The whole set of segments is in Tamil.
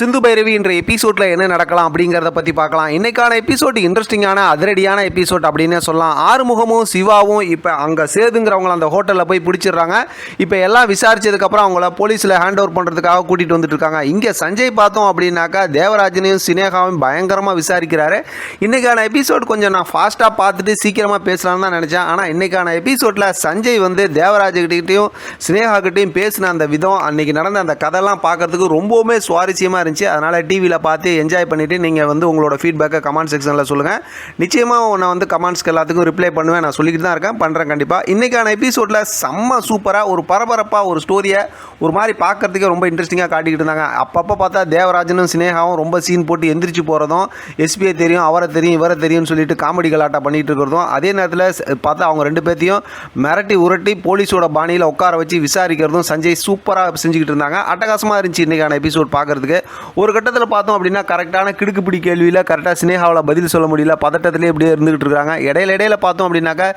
சிந்து பைரவி என்ற எபிசோட்ல என்ன நடக்கலாம் அப்படிங்கிறத பத்தி பார்க்கலாம். இன்னைக்கான எபிசோட் இன்ட்ரெஸ்டிங்கான அதிரடியான எபிசோட் அப்படின்னு சொல்லலாம். ஆறுமுகமும் சிவாவும் இப்போ அங்கே சேதுங்கிறவங்கள அந்த ஹோட்டலில் போய் பிடிச்சிடுறாங்க. இப்போ எல்லாம் விசாரிச்சதுக்கப்புறம் அவங்கள போலீஸில் ஹேண்ட் ஓவர் பண்ணுறதுக்காக கூட்டிகிட்டு வந்துட்டு இருக்காங்க. இங்கே சஞ்சய் பார்த்தோம் அப்படின்னாக்கா தேவராஜனையும் சினேகாவையும் பயங்கரமாக விசாரிக்கிறாரு. இன்னைக்கான எபிசோட் கொஞ்சம் நான் ஃபாஸ்ட்டாக பார்த்துட்டு சீக்கிரமாக பேசலாம்னு தான் நினச்சேன். ஆனால் இன்னைக்கான எபிசோட்டில் சஞ்சய் வந்து தேவராஜ்கிட்டையும் சினேகா கிட்டையும் பேசின அந்த விதம் அன்னைக்கு நடந்த அந்த கதைலாம் பார்க்கறதுக்கு ரொம்பவுமே சுவாரஸ்யமாக இருந்துச்சு. அதனால் டிவியில் பார்த்து என்ஜாய் பண்ணிவிட்டு நீங்கள் வந்து உங்களோட ஃபீட்பேக்கை கமெண்ட் செக்ஷனில் சொல்லுங்கள் நிச்சயமாக நான் வந்து கமெண்ட்ஸ்க்கு எல்லாத்துக்கும் ரிப்ளை பண்ணுவேன். நான் சொல்லிக்கிட்டு தான் இருக்கேன். பண்ணுறேன் கண்டிப்பாக இன்றைக்கான எபிசோடில் செம்ம சூப்பராக ஒரு பரபரப்பாக ஒரு ஸ்டோரியை ஒரு மாதிரி பார்க்கறதுக்கே ரொம்ப இன்ட்ரெஸ்டிங்காக காட்டிக்கிட்டு இருந்தாங்க. அப்பப்போ பார்த்தா தேவராஜனும் சினேகாவும் ரொம்ப சீன் போட்டு எந்திரிச்சு போகிறதும் எஸ்பிஐ தெரியும் அவரை தெரியும் இவரை தெரியும்னு சொல்லிட்டு காமெடி கலாட்டா பண்ணிகிட்டு இருக்கிறதும் அதே நேரத்தில் பார்த்தா அவங்க ரெண்டு பேர்த்தையும் மிரட்டி உரட்டி போலீஸோட பாணியில் உட்கார வச்சு விசாரிக்கிறதும் சஞ்சய் சூப்பராக செஞ்சுக்கிட்டு இருந்தாங்க. அட்டகாசமாக இருந்துச்சு இன்றைக்கான எபிசோட் பார்க்கறதுக்கு. ஒரு கட்டத்தில் பார்த்தோம் அப்படின்னா கரெக்டான கிடுக்குப்பிடி கேள்வியில் கரெக்டாக சினேகாவில் பதில் சொல்ல முடியல பதட்டத்திலே இப்படியே இருந்துகிட்டு இருக்காங்க. இடையில இடையில பார்த்தோம் அப்படின்னாக்கா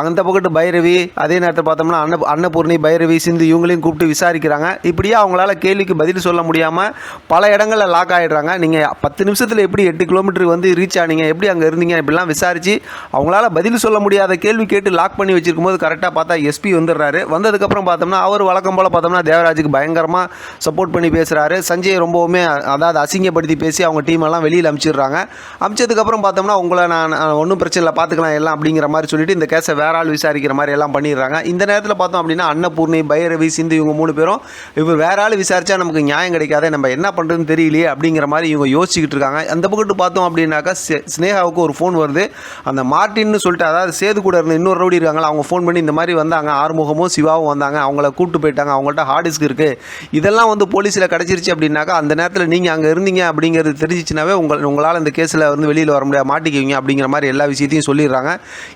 அந்த பக்கத்து பைரவி அதே நேரத்தில் பார்த்தோம்னா அன்ன அன்னபூர்ணி பைரவி சிந்து இவங்களையும் கூப்பிட்டு விசாரிக்கிறாங்க. இப்படியே அவங்களால கேள்விக்கு பதில் சொல்ல முடியாமல் பல இடங்களில் லாக் ஆகிடுறாங்க நீங்கள் பத்து நிமிஷத்தில் எப்படி எட்டு கிலோமீட்டருக்கு வந்து ரீச் ஆனீங்க எப்படி அங்கே இருந்தீங்க இப்படிலாம் விசாரித்து அவங்களால பதில் சொல்ல முடியாத கேள்வி கேட்டு லாக் பண்ணி வச்சிருக்கும் போது கரெக்டாக பார்த்தா எஸ்பி வந்துடுறாரு. வந்ததுக்கப்புறம் பார்த்தோம்னா அவர் வழக்கம் போல் பார்த்தோம்னா தேவராஜுக்கு பயங்கரமாக சப்போர்ட் பண்ணி பேசுகிறாரு சஞ்சய் ரொம்ப ரொம்பவுமே அதாவது அசிங்கப்படுத்தி பேசி அவங்க டீம் எல்லாம் வெளியில் அமுச்சிடுறாங்க. அமிச்சதுக்கப்புறம் பார்த்தோம்னா உங்களை நான் ஒன்றும் பிரச்சனை இல்லை பார்த்துக்கலாம் எல்லாம் அப்படிங்கிற மாதிரி சொல்லிட்டு இந்த கேஸை வேற ஆள் விசாரிக்கிற மாதிரி எல்லாம் பண்ணிடுறாங்க. இந்த நேரத்தில் பார்த்தோம் அப்படின்னா அன்னபூர்ணி பைரவி சிந்து இவங்க மூணு பேரும் இவர் வேற ஆள் விசாரிச்சா நமக்கு நியாயம் கிடைக்காத நம்ம என்ன பண்ணுறதுன்னு தெரியலையே அப்படிங்கிற மாதிரி இவங்க யோசிச்சுக்கிட்டு இருக்காங்க. அந்த பக்கத்து பார்த்தோம் அப்படின்னாக்கா ஸ்னேகாவுக்கு ஒரு ஃபோன் வருது. அந்த மார்ட்டின்னு சொல்லிட்டு அதாவது சேது கூட இருந்த இன்னொரு ரவுடி இருக்காங்களா அவங்க ஃபோன் பண்ணி இந்த மாதிரி வந்தாங்க. ஆறுமுகமும் சிவாவும் வந்தாங்க. அவங்கள கூப்பிட்டு போயிட்டாங்க. அவங்கள்ட்ட ஹார்ட் டிஸ்க் இருக்குது இதெல்லாம் வந்து போலீஸில் கிடச்சிருச்சு அப்படின்னாக்கா அந்த நேரத்தில் நீங்கள் அங்கே இருந்தீங்க அப்படிங்கிறது தெரிஞ்சிச்சுனாவே உங்கள் உங்களால் இந்த கேஸில் வந்து வெளியில் வர முடியாது. மாட்டிக்குவீங்க அப்படிங்கிற மாதிரி எல்லா விஷயத்தையும் சொல்லிடுறாங்க.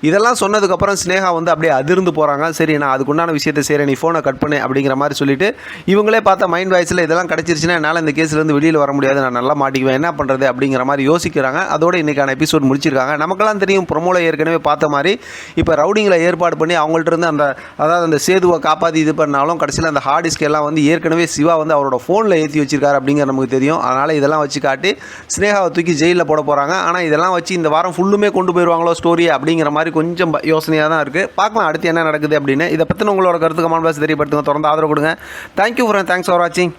இதெல்லாம் சொன்னதுக்கப்புறம் ஸ்னேகா வந்து அப்படியே அதிர்ந்து போகிறாங்க சரி நான் அதுக்குண்டான விஷயத்தை செய்கிறேன் நீ ஃபோனை கட் பண்ணு அப்படிங்கிற மாதிரி சொல்லிட்டு இவங்களே பார்த்தா மைண்ட் வாய்ஸில் இதெல்லாம் கிடச்சிருச்சுன்னா என்னால் இந்த கேஸ்லேருந்து வெளியில் வர முடியாது. நான் நல்லா மாட்டிக்குவேன். என்ன பண்ணுறது அப்படிங்கிற மாதிரி யோசிக்கிறாங்க. அதோட இன்றைக்கான எபிசோட் முடிச்சிருக்காங்க. நமக்கெல்லாம் தெரியும் ப்ரொமோவில் ஏற்கனவே பார்த்த மாதிரி இப்போ ரவுடிங்கில் ஏற்பாடு பண்ணி அவங்கள்ட்ட இருந்து அந்த அதாவது அந்த சேதுவை காப்பாற்றி இது பண்ணாலும் கடைசியில் அந்த ஹார்ட் டிஸ்க் எல்லாம் வந்து ஏற்கனவே சிவா வந்து அவரோட ஃபோனில் ஏற்றி வச்சிருக்காரு அப்படிங்கிற நமக்கு தெரியும். அதனால் இதெல்லாம் வச்சு காட்டி ஸ்னேகாவை தூக்கி ஜெயிலில் போட போகிறாங்க ஆனால் இதெல்லாம் வச்சு இந்த வாரம் ஃபுல்லுமே கொண்டு போயிடுவாங்களோ ஸ்டோரி அப்படிங்கிற மாதிரி கொஞ்சம் யோசனையாக தான் இருக்குது பார்க்கலாம் அடுத்து என்ன நடக்குது அப்படின்னு. இதை பற்றின உங்களோட கருத்து கமெண்ட் பாக்ஸ் தெரியப்படுத்துங்க. தொடர்ந்து ஆதரவு கொடுங்க. தேங்க்யூ ஃப்ரெண்ட் தேங்க்ஸ் ஃபார் வாட்சிங்